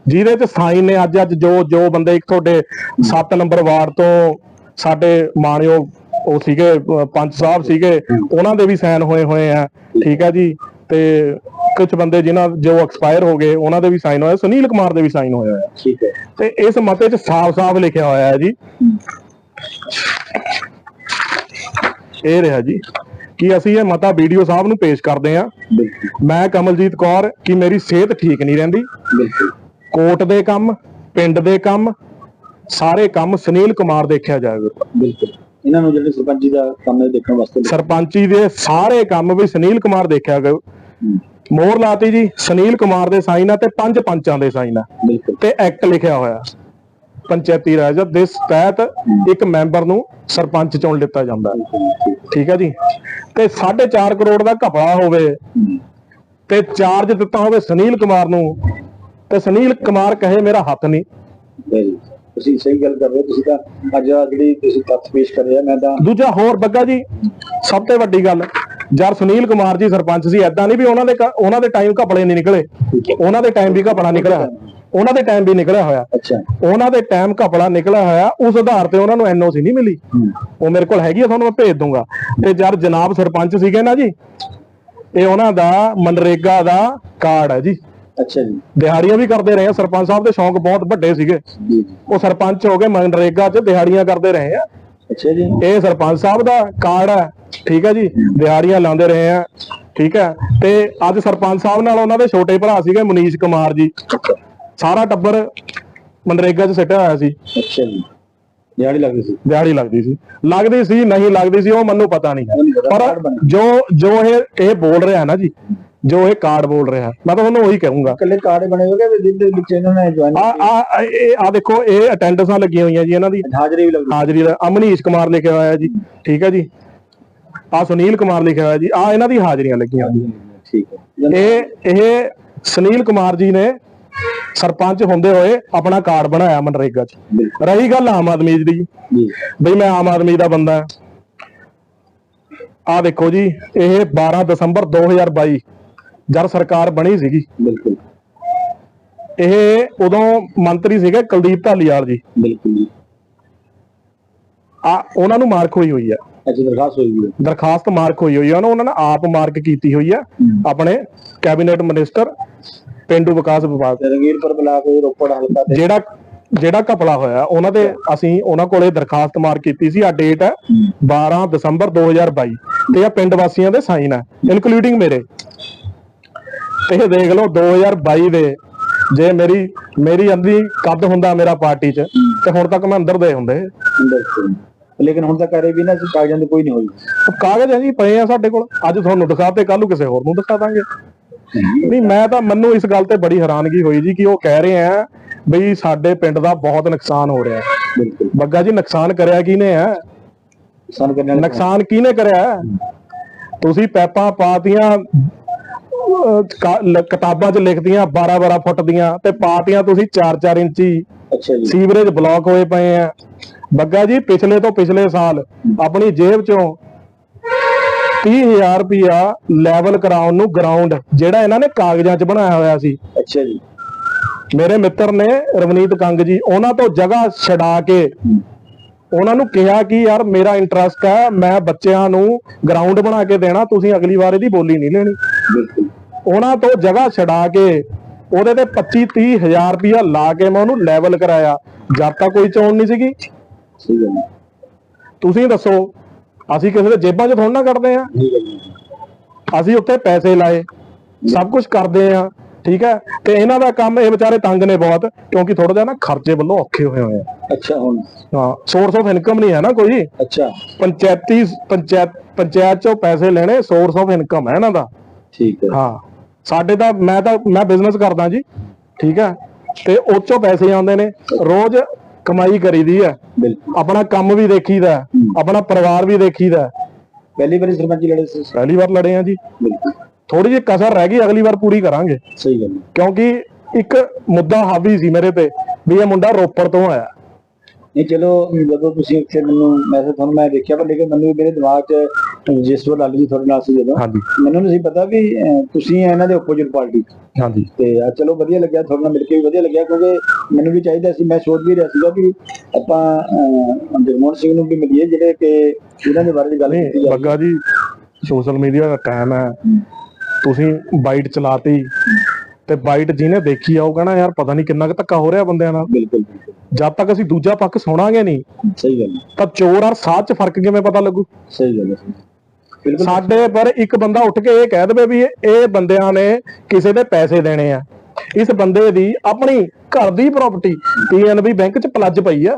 ਜਿਹਦੇ ਚ ਸਾਈਨ ਨੇ ਅੱਜ ਅੱਜ ਜੋ ਜੋ ਬੰਦੇ ਇੱਕ ਤੁਹਾਡੇ 7 ਨੰਬਰ ਵਾਰਡ ਤੋਂ ਸਾਡੇ ਮਾਣਯੋਗ ਉਹ ਸੀਗੇ ਪੰਚ ਸਾਹਿਬ ਸੀਗੇ ਉਹਨਾਂ ਦੇ ਵੀ ਸਾਈਨ ਹੋਏ ਹੋਏ ਆ ਠੀਕ ਹੈ ਜੀ। ਤੇ ਕੁਝ ਬੰਦੇ ਜਿਨ੍ਹਾਂ ਜੋ ਐਕਸਪਾਇਰ ਹੋ ਗਏ ਉਹਨਾਂ ਦੇ ਵੀ ਸਾਈਨ ਹੋਏ ਸੁਨੀਲ ਕੁਮਾਰ ਦੇ ਵੀ ਸਾਈਨ ਹੋਏ ਹੋਏ ਆ। ਠੀਕ ਹੈ। ਤੇ ਇਸ ਮਤੇ 'ਚ ਸਾਫ਼-ਸਾਫ਼ ਲਿਖਿਆ ਹੋਇਆ ਹੈ ਜੀ। ਇਹ ਰਿਹਾ ਜੀ ਕਿ ਅਸੀਂ ਇਹ ਮਤਾ ਵੀਡੀਓ ਸਾਹਿਬ ਨੂੰ ਪੇਸ਼ ਕਰਦੇ ਬਿਲਕੁਲ। ਮੈਂ ਕਮਲਜੀਤ ਕੌਰ ਕਿ ਮੇਰੀ ਸਿਹਤ ਠੀਕ ਨਹੀਂ ਰਹਿੰਦੀ। ਕੋਰਟ ਦੇ ਕੰਮ ਪਿੰਡ ਦੇ ਕੰਮ ਸਾਰੇ ਕੰਮ ਸੁਨੀਲ ਕੁਮਾਰ ਦੇਖਿਆ ਜਾਵੇਗਾ ਬਿਲਕੁਲ। ਇਹਨਾਂ ਨੂੰ ਜਿਹੜੇ ਸਰਪੰਚੀ ਦਾ ਕੰਮ ਦੇਖਣ ਵਾਸਤੇ ਸਰਪੰਚੀ ਦੇ ਸਾਰੇ ਕੰਮ ਵੀ ਸੁਨੀਲ ਕੁਮਾਰ ਦੇਖਿਆ ਗਿਆ। ਮੋਹਰ ਲਾਤੀ ਜੀ ਸੁਨੀਲ ਕੁਮਾਰ ਦੇ ਸਾਈਨ ਆ ਤੇ ਪੰਜ ਪੰਚਾਂ ਦੇ ਸਾਈਨ ਆ। ਤੇ ਐਕਟ ਲਿਖਿਆ ਹੋਇਆ। ਪੰਚਾਇਤੀ ਰਾਜ ਦਾ ਤਹਿਤ ਇੱਕ ਮੈਂਬਰ ਨੂੰ ਸਰਪੰਚ ਚੁਣ ਲਿੱਤਾ ਜਾਂਦਾ। ਠੀਕ ਹੈ ਜੀ। ਤੇ 4.5 ਕਰੋੜ ਦਾ ਘਪਲਾ ਹੋਵੇ ਤੇ ਚਾਰਜ ਦਿੱਤਾ ਹੋਵੇ ਸੁਨੀਲ ਕੁਮਾਰ ਨੂੰ ਤੇ ਸੁਨੀਲ ਕੁਮਾਰ ਕਹੇ ਮੇਰਾ ਹੱਥ ਨਹੀਂ। ਤੁਸੀਂ ਸਹੀ ਗੱਲ ਕਰ ਰਹੇ ਹੋ ਤੁਸੀਂ ਤਾਂ ਅੱਜ ਆਹ ਜਿਹੜੀ ਤੁਸੀਂ ਤੱਥ ਪੇਸ਼ ਕਰ ਰਹੇ ਆ ਮੈਂ ਤਾਂ ਦੂਜਾ ਹੋਰ ਬੱਗਾ ਜੀ ਸਭ ਤੋਂ ਵੱਡੀ ਗੱਲ ਜਦ ਸੁਨੀਲ ਕੁਮਾਰ ਜੀ ਸਰਪੰਚ ਸੀ ਐਦਾਂ ਨਹੀਂ ਵੀ ਉਹਨਾਂ ਦੇ ਉਹਨਾਂ ਦੇ ਟਾਈਮ ਘਪਲੇ ਨਹੀਂ ਨਿਕਲੇ ਉਹਨਾਂ ਦੇ ਟਾਈਮ ਵੀ ਘਪਲਾ ਨਿਕਲਿਆ ਉਹਨਾਂ ਦੇ ਟਾਈਮ ਵੀ ਨਿਕਲਿਆ ਹੋਇਆ। ਅੱਛਾ। ਉਹਨਾਂ ਦੇ ਟਾਈਮ ਘਪਲਾ ਨਿਕਲਿਆ ਹੋਇਆ ਉਸ ਆਧਾਰ ਤੇ ਉਹਨਾਂ ਨੂੰ ਐਨਓਸੀ ਨਹੀਂ ਮਿਲੀ। ਉਹ ਮੇਰੇ ਕੋਲ ਹੈਗੀ ਆ ਤੁਹਾਨੂੰ ਮੈਂ ਭੇਜ ਦੂੰਗਾ। ਤੇ ਜਦ ਜਨਾਬ ਸਰਪੰਚ ਸੀਗੇ ਨਾ ਜੀ ਇਹ ਉਹਨਾਂ ਦਾ ਮਨਰੇਗਾ ਦਾ ਕਾਰਡ ਹੈ ਜੀ। ਅੱਛਾ ਜੀ। ਦਿਹਾੜੀਆਂ ਵੀ ਕਰਦੇ ਰਹੇ ਆ। ਸਰਪੰਚ ਸਾਹਿਬ ਦੇ ਸ਼ੌਂਕ ਬਹੁਤ ਵੱਡੇ ਸੀਗੇ। ਜੀ ਉਹ ਸਰਪੰਚ ਹੋ ਗਏ ਮਨਰੇਗਾ 'ਚ ਦਿਹਾੜੀਆਂ ਕਰਦੇ ਰਹੇ ਆ। ਅੱਛਾ ਜੀ। ਇਹ ਸਰਪੰਚ ਸਾਹਿਬ ਦਾ ਕਾਰਡ ਹੈ ਠੀਕ ਹੈ ਜੀ। ਦਿਹਾੜੀਆਂ ਲਾਉਂਦੇ ਰਹੇ ਆ। ਠੀਕ ਹੈ ਤੇ ਅੱਜ ਸਰਪੰਚ ਸਾਹਿਬ ਨਾਲ ਉਹਨਾਂ ਦੇ ਛੋਟੇ ਭਰਾ ਸੀਗੇ ਮਨੀਸ਼ ਕੁਮਾਰ ਜੀ। ਸਾਰਾ ਟੱਬਰ ਮਨਰੇਗਾ 'ਚ ਸਿੱਟਿਆ ਹੋਇਆ ਸੀ। ਅੱਛਾ ਜੀ। ਦਿਹਾੜੀ ਲੱਗਦੀ ਸੀ। ਦਿਹਾੜੀ ਲੱਗਦੀ ਸੀ। ਲੱਗਦੀ ਸੀ ਨਹੀਂ ਲੱਗਦੀ ਸੀ ਉਹ ਮੈਨੂੰ ਪਤਾ ਨਹੀਂ। ਪਰ। ਜੋ ਜੋ ਇਹ ਇਹ ਬੋਲ ਰਿਹਾ ਨਾ ਜੀ ਜੋ ਇਹ ਕਾਰਡ ਬੋਲ ਰਿਹਾ। ਮੈਂ ਤਾਂ ਤੁਹਾਨੂੰ ਉਹੀ ਕਹੂੰਗਾ। ਇਕੱਲੇ ਕਾਰਡ ਬਣੇ ਹੋਗੇ ਵੀ ਜਿਹਦੇ ਵਿੱਚ ਇਹਨਾਂ ਨੇ ਜੁਆਇਨ ਆ ਆ ਇਹ ਆ ਦੇਖੋ ਇਹ ਅਟੈਂਡੈਂਸਾਂ ਲੱਗੀਆਂ ਹੋਈਆਂ ਜੀ ਇਹਨਾਂ ਦੀ। ਹਾਜ਼ਰੀ ਵੀ ਲੱਗਦੀ। ਹਾਜ਼ਰੀ ਦਾ ਅਮਨੀਸ਼ ਕੁਮਾਰ ਲਿਖਿਆ ਹੋਇਆ ਜੀ। ਠੀਕ ਹੈ ਜੀ। ਆ ਸੁਨੀਲ ਕੁਮਾਰ ਲਿਖਿਆ ਹੋਇਆ ਜੀ। ਆ ਇਹਨਾਂ ਦੀ ਹਾਜ਼ਰੀਆਂ ਲੱਗੀਆਂ। ਹੋਈਆਂ ਠੀਕ ਹੈ। ਇਹ ਇਹ ਸੁਨੀਲ ਕੁਮਾਰ ਜੀ ਨੇ ਸਰਪੰਚ ਹੁੰਦੇ ਹੋਏ ਆਪਣਾ ਕਾਰਡ ਬਣਾਇਆ ਮਨਰੇਗਾ 'ਚ। ਰਹੀ ਗੱਲ ਆਮ ਆਦਮੀ ਦੀ। ਜੀ। ਬਈ ਮੈਂ ਆਮ ਆਦਮੀ ਦਾ ਬੰਦਾ। ਆ ਦੇਖੋ ਜੀ ਇਹ 12 ਦਸੰਬਰ 2022 ਜਦ ਸਰਕਾਰ ਬਣੀ ਸੀਗੀ। ਬਿਲਕੁਲ। ਇਹ ਉਦੋਂ ਮੰਤਰੀ ਸੀਗੇ ਕੁਲਦੀਪ ਢਾਲੀਵਾਲ ਜੀ। ਬਿਲਕੁਲ ਜੀ। ਆ ਉਹਨਾਂ ਨੂੰ ਮਾਰਕ ਹੋਈ ਹੋਈ ਹੈ ਅੱਛਾ ਦਰਖਾਸਤ ਹੋਈ ਵੀ ਹੈ ਦਰਖਾਸਤ ਮਾਰਕ ਹੋਈ ਹੋਈ ਹੈ ਉਹਨਾਂ ਨੇ ਆਪ ਮਾਰਕ ਕੀਤੀ ਹੋਈ ਹੂੰ। ਆਪਣੇ ਕੈਬਨਿਟ ਮਿਨਿਸਟਰ ਪਿੰਡੂ ਵਿਕਾਸ ਵਿਭਾਗ। ਤੇ ਰੰਗੀਰਪੁਰ ਬਲਾਕ ਰੋਪੜ ਹਲਕਾ ਤੇ। ਜਿਹੜਾ ਜਿਹੜਾ ਘਪਲਾ ਹੋਇਆ ਉਹਨਾਂ ਦੇ ਅਸੀਂ ਉਹਨਾਂ ਕੋਲੇ ਦਰਖਾਸਤ ਮਾਰਕ ਕੀਤੀ ਸੀ। ਆ ਡੇਟ ਹੈ। 12 ਦਸੰਬਰ 2022 ਤੇ ਆ ਪਿੰਡ ਵਾਸੀਆਂ ਦੇ ਸਾਈਨ ਹੈ ਇਨਕਲੂਡਿੰਗ ਮੇਰੇ। ਇਹ ਦੇਖ ਲਓ 2022 ਦੇ। ਜੇ ਮੇਰੀ ਮੇਰੀ ਅੰਦਰੀ ਕੱਦ ਹੁੰਦਾ ਮੇਰਾ ਪਾਰਟੀ 'ਚ ਤੇ ਹੁਣ ਤੱਕ ਮੈਂ ਅੰਦਰ ਦੇ ਹੁੰਦੇ। ਲੇਕਿਨ ਹੁਣ ਤੱਕ ਕਰੇ ਵੀ ਨਾ ਕਾਗਜ਼ਾਂ ਦੀ ਕੋਈ ਨਹੀਂ ਹੋਈ। ਕਾਗਜ਼ ਹੈ ਜੀ ਪਏ ਆ ਸਾਡੇ ਕੋਲ। ਅੱਜ ਤੁਹਾਨੂੰ ਦਿਖਾਤੇ ਕੱਲ ਨੂੰ ਕਿਸੇ ਹੋਰ ਨੂੰ ਦਿਖਾ ਦਾਂਗੇ। ਨਹੀਂ ਮੈਂ ਤਾਂ ਮੈਨੂੰ ਇਸ ਗੱਲ ਤੇ ਬੜੀ ਹੈਰਾਨਗੀ ਹੋਈ ਜੀ ਕਿ ਉਹ ਕਹਿ ਰਹੇ ਆ ਬਈ ਸਾਡੇ ਪਿੰਡ ਦਾ ਬਹੁਤ ਨੁਕਸਾਨ ਹੋ ਰਿਹਾ। ਬੱਗਾ ਜੀ ਨੁਕਸਾਨ ਕਰਿਆ ਕਿਹਨੇ ਆ? ਨੁਕਸਾਨ ਕਿਹਨੇ ਕਰਿਆ? ਤੁਸੀਂ ਪੈਪਾਂ ਪਾਤੀਆਂ ਕਿਤਾਬਾਂ 'ਚ ਲਿਖਦੀਆਂ 12 12 ਫੁੱਟ ਦੀਆਂ ਤੇ ਪਾਤੀਆਂ ਤੁਸੀਂ 4 4 ਇੰਚੀ ਅੱਛਾ ਜੀ। ਸੀਵਰੇਜ ਬਲੌਕ ਹੋਏ ਪਏ ਆ। ਬੱਗਾ ਜੀ ਪਿਛਲੇ ਤੋਂ ਪਿਛਲੇ ਸਾਲ ਆਪਣੀ ਜੇਬ 'ਚੋਂ 30000 ਰੁਪਿਆ ਲੈਵਲ ਕਰਾਉਣ ਨੂੰ ਗਰਾਊਂਡ ਜਿਹੜਾ ਇਹਨਾਂ ਨੇ ਕਾਗਜ਼ਾਂ 'ਚ ਬਣਾਇਆ ਹੋਇਆ ਸੀ। ਅੱਛਾ ਜੀ। ਮੇਰੇ ਮਿੱਤਰ ਨੇ ਰਵਨੀਤ ਕੰਗ ਜੀ ਉਹਨਾਂ ਤੋਂ ਜਗ੍ਹਾ ਛਡਾ ਕੇ ਉਹਨਾਂ ਨੂੰ ਕਿਹਾ ਕਿ ਯਾਰ ਮੇਰਾ ਇੰਟਰਸਟ ਹੈ ਮੈਂ ਬੱਚਿਆਂ ਨੂੰ ਗਰਾਊਂਡ ਬਣਾ ਕੇ ਦੇਣਾ ਤੁਸੀਂ ਅਗਲੀ ਵਾਰ ਇਹਦੀ ਬੋਲੀ ਨਹੀਂ ਲੈਣੀ। ਬਿਲਕੁਲ। ਉਹਨਾਂ ਤੋਂ ਜਗ੍ਹਾ ਛਡਾ ਕੇ ਉਹਦੇ ਤੇ 25 30 ਹਜ਼ਾਰ ਰੁਪਇਆ ਲਾ ਕੇ ਮੈਂ ਉਹਨੂੰ ਲੈਵਲ ਕਰਾਇਆ। ਜਦ ਤੱਕ ਕੋਈ ਚੋਣ ਨਹੀਂ ਸੀਗੀ। ਤੁਸੀਂ ਦੱਸੋ ਅਸੀਂ ਕਿਸੇ ਦੇ ਜੇਬਾਂ 'ਚ ਥੋੜਾ ਨਾ ਕੱਢਦੇ ਆ ਅਸੀਂ ਉੱਥੇ ਪੈਸੇ ਲਾਏ ਸਭ ਕੁਝ ਕਰਦੇ ਆ ਠੀਕ ਹੈ? ਤੇ ਇਹਨਾਂ ਦਾ ਕੰਮ ਇਹ ਵਿਚਾਰੇ ਤੰਗ ਨੇ ਬਹੁਤ ਕਿਉਂਕਿ ਥੋੜਾ ਜਿਹਾ ਨਾ ਖਰਚੇ ਵੱਲੋਂ ਔਖੇ ਹੋਏ ਹੋਏ ਆ। ਅੱਛਾ ਹੁਣ? ਹਾਂ ਸੋਰਸ ਆਫ ਇਨਕਮ ਨਹੀਂ ਹੈ ਨਾ ਕੋਈ? ਅੱਛਾ। ਪੰਚਾਇਤੀ ਪੰਚਾਇਤ ਪੰਚਾਇਤ ਚੋਂ ਪੈਸੇ ਲੈਣੇ ਸੋਰਸ ਆਫ ਇਨਕਮ ਹੈ ਇਹਨਾਂ ਦਾ। ਠੀਕ ਹੈ। ਹਾਂ ਸਾਡੇ ਤਾਂ ਮੈਂ ਤਾਂ ਮੈਂ ਬਿਜ਼ਨਸ ਕਰਦਾ ਜੀ ਠੀਕ ਹੈ? ਤੇ ਉਹ ਚੋਂ ਪੈਸੇ ਆਉਂਦੇ ਨੇ ਰੋਜ਼ ਕਮਾਈ ਕਰੀਦੀ ਹੈ। ਆਪਣਾ ਕੰਮ ਵੀ ਦੇਖੀਦਾ ਆਪਣਾ ਪਰਿਵਾਰ ਵੀ ਦੇਖੀਦਾ। ਪਹਿਲੀ ਵਾਰੀ ਸਰਪੰਚ ਲੜੇ ਸੀ? ਪਹਿਲੀ ਵਾਰ ਲੜੇ ਆ ਜੀ। ਬਿਲਕੁਲ। ਥੋੜੀ ਜਿਹੀ ਕਸਰ ਰਹਿ ਗਈ ਅਗਲੀ ਵਾਰ ਪੂਰੀ ਕਰਾਂਗੇ। ਸਹੀ ਗੱਲ ਕਿਉਂਕਿ ਇੱਕ ਮੁੱਦਾ ਹਾਵੀ ਸੀ ਮੇਰੇ ਤੇ ਵੀ ਇਹ ਮੁੰਡਾ ਰੋਪੜ ਤੋਂ ਆਇਆ। ਨਹੀਂ ਚਲੋ ਜਦੋਂ ਤੁਸੀਂ ਇੱਥੇ ਮੈਨੂੰ ਮੈਂ ਤਾਂ ਤੁਹਾਨੂੰ ਮੈਂ ਦੇਖਿਆ ਪਰ ਲੇਕਿਨ ਮੈਨੂੰ ਵੀ ਮੇਰੇ ਦਿਮਾਗ 'ਚ ਜਿਸ ਵੇਲੇ ਲਾਲੀ ਜੀ ਤੁਹਾਡੇ ਨਾਲ ਸੀ ਜਦੋਂ। ਹਾਂਜੀ। ਮੈਨੂੰ ਨਹੀਂ ਪਤਾ ਵੀ ਤੁਸੀਂ ਇਹਨਾਂ ਦੇ ਆਪੋਜ਼ਿਟ ਪਾਰਟੀ ਹਾਂਜੀ। ਤੇ ਆ ਚਲੋ ਵਧੀਆ ਲੱਗਿਆ ਤੁਹਾਡੇ ਨਾਲ ਮਿਲ ਕੇ ਵੀ ਵਧੀਆ ਲੱਗਿਆ ਕਿਉਂਕਿ ਮੈਨੂੰ ਵੀ ਚਾਹੀਦਾ ਸੀ ਮੈਂ ਸੋਚ ਵੀ ਰਿਹਾ ਸੀਗਾ ਕਿ ਆਪਾਂ ਅਹ, ਜਗਮੋਹਨ ਸਿੰਘ ਨੂੰ ਵੀ ਮਿਲੀਏ ਜਿਹੜੇ ਕਿ ਇਹਨਾਂ ਦੇ ਬਾਰੇ ਗੱਲ ਕੀਤੀ ਜਾਵੇ। ਬੱਗਾ ਜੀ ਸੋਸ਼ਲ ਮੀਡੀਆ ਦਾ ਟਾਈਮ ਹੈ। ਤੁਸੀਂ ਬਾਈਟ ਚਲਾਤੀ ਤੇ ਬਾਈਟ ਜਿਹਨੇ ਦੇਖੀ ਆ ਉਹ ਕਹਣਾ ਯਾਰ ਪਤਾ ਨਹੀਂ ਕਿੰਨਾ ਕੁ ਧੱਕਾ ਹੋ ਰਿਹਾ ਬੰਦਿਆਂ ਨਾਲ। ਬਿਲਕੁਲ ਜਦ ਤੱਕ ਅਸੀਂ ਦੂਜਾ ਪੱਖ ਸੁਣਾਂਗੇ ਨਹੀਂ ਸਹੀ ਗੱਲ ਤਾਂ ਚੋਰ ਔਰ ਸਾਧ 'ਚ ਫ਼ਰਕ ਕਿਵੇਂ ਪਤਾ ਲੱਗੂ? ਸਹੀ ਗੱਲ ਹੈ ਸਾਡੇ ਪਰ ਇੱਕ ਬੰਦਾ ਉੱਠ ਕੇ ਇਹ ਕਹਿ ਦੇਵੇ ਵੀ ਇਹ- ਬੰਦਿਆਂ ਨੇ ਕਿਸੇ ਦੇ ਪੈਸੇ ਦੇਣੇ ਆ। ਇਸ ਬੰਦੇ ਦੀ ਆਪਣੀ ਘਰ ਦੀ ਪ੍ਰਾਪਰਟੀ ਪੀਐਨਬੀ ਬੈਂਕ 'ਚ ਪਲੱਜ ਪਈ ਆ।